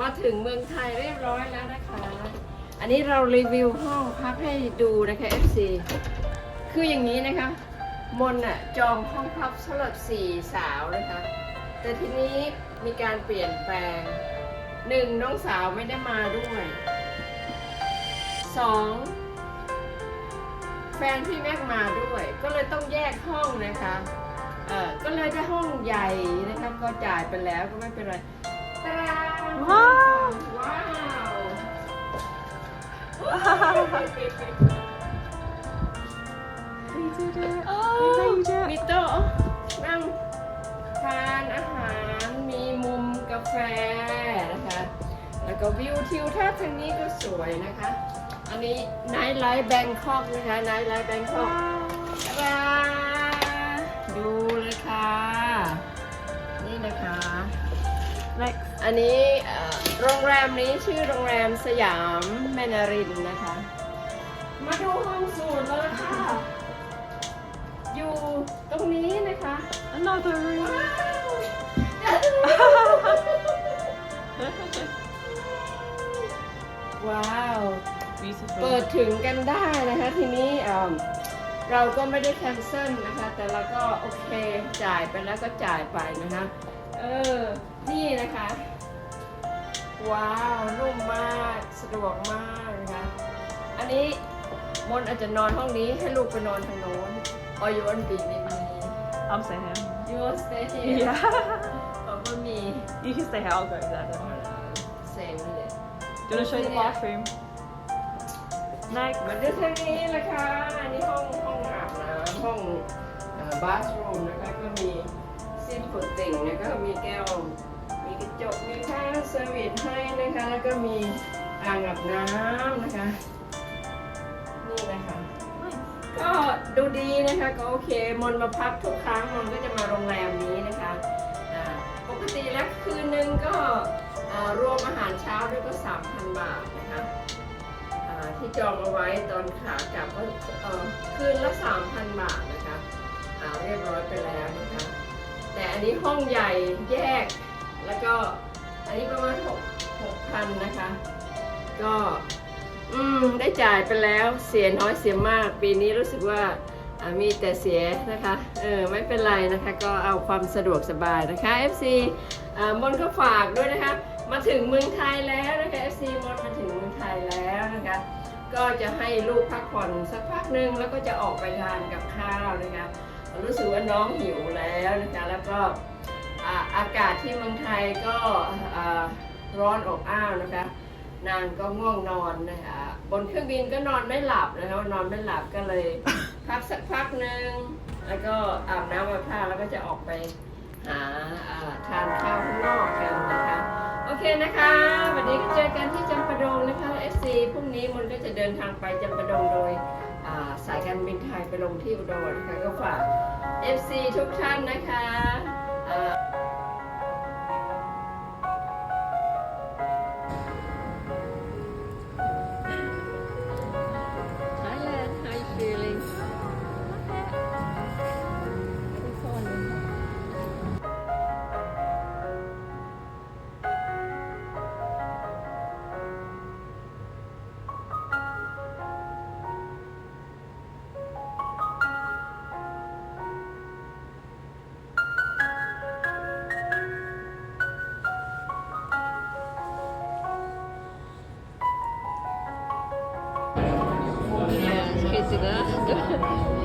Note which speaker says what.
Speaker 1: มาถึงเมืองไทยเรียบร้อยแล้วนะคะ อันนี้เรารีวิวห้องพักให้ดูนะคะ FC คืออย่างนี้นะคะ มนอะจองห้องพักสำหรับสี่สาวนะคะ แต่ทีนี้มีการเปลี่ยนแปลงหนึ่งน้องสาวไม่ได้มาด้วยสองแฟนพี่แม็กมาด้วย ก็เลยต้องแยกห้องนะคะ เออก็เลยได้ห้องใหญ่นะคะ ก็จ่ายไปแล้วก็ไม่เป็นไร
Speaker 2: ว้าว
Speaker 1: ว้าว
Speaker 2: We did it.
Speaker 1: โอ้
Speaker 2: We made it.
Speaker 1: มีโต๊ะนั่งทานอาหารมีมุมกาแฟนะคะ แล้วก็วิวทิวทัศน์ทางนี้ก็สวยนะคะ อันนี้ไนท์ไลท์แบงคอกนะคะไนท์ไลท์แบงคอก
Speaker 2: Wow.
Speaker 1: ดู อันนี้เอ่อโรงแรมนี้ชื่อโรงแรมสยามแมนารินนะคะ มาดูห้องสูตรแล้วค่ะ อยู่ตรงนี้นะคะ
Speaker 2: Another room.
Speaker 1: ว้าว
Speaker 2: Beautiful.
Speaker 1: เปิดถึงกันได้นะคะทีนี้เอิ่มเราก็ไม่ได้แคนเซิลนะคะ แต่เราก็โอเคจ่ายไปแล้วก็จ่ายไปนะคะ เออ นี่นะคะ ว้าวนุ่มมากสะดวกมากนะคะอันนี้มนอาจจะนอนห้องนี้ให้ลูกไปนอนทางโน้น or you want to be with me
Speaker 2: I'm staying here.
Speaker 1: you want to stay here
Speaker 2: Yeah.
Speaker 1: บอกว่ามี
Speaker 2: you can stay here. I'll go there. Then.
Speaker 1: เซมเลย
Speaker 2: Do you want to show the bathroom? Next.
Speaker 1: มาดูทางนี้นะคะอันนี้ห้องห้องอาบน้ำห้องบาสรูมนะคะก็มีซิมขุดติ่งนะคะมีแก้วมีกระจกมี เซอร์วิสให้นะคะ แล้วก็มีอ่างอาบน้ำนะคะ นี่นะคะ ก็ดูดีนะคะก็โอเค มนมาพักทุกครั้งมนก็จะมาโรงแรมนี้นะคะปกติแล้วคืนนึงก็รวมอาหารเช้าด้วยก็ 3,000 บาทนะคะที่จองเอาไว้ตอนขากลับก็คืนละ 3,000 บาทนะคะเรียบร้อยไปแล้วนะคะ แต่อันนี้ห้องใหญ่แยกแล้วก็ อันนี้ประมาณ6 6,000นะคะ ก็อืมได้จ่ายไปแล้วเสียน้อยเสียมาก ปีนี้รู้สึกว่ามีแต่เสียนะคะ เออไม่เป็นไรนะคะ ก็เอาความสะดวกสบายนะคะ FC อ่ามนก็ฝากด้วยนะคะ มาถึงเมืองไทยแล้วนะคะ FC มนมาถึงเมืองไทยแล้วนะคะ ก็จะให้ลูกพักผ่อนสักพักหนึ่งแล้วก็จะออกไปทานกับข้าวนะคะ รู้สึกว่าน้องหิวแล้วนะคะ แล้วก็ อ่าอากาศที่เมืองไทยก็อ่าร้อนอบอ้าวนะคะ นางก็ง่วงนอนนะคะบนเครื่องบินก็นอนไม่หลับนะคะนอนไม่หลับก็เลยพักสักพักหนึ่งแล้วก็อาบน้ำอาบท่าแล้วก็จะออกไปหาอ่าทานข้าวข้างนอกกันนะคะ โอเคนะคะ วันนี้ก็เจอกันที่จำปาดงนะคะ FC พรุ่งนี้มันก็จะเดินทางไปจำปาดงโดยอ่าสายการบินไทยไปลงที่อุดรนะคะก็ฝาก FC ทุกท่านนะคะ 好的对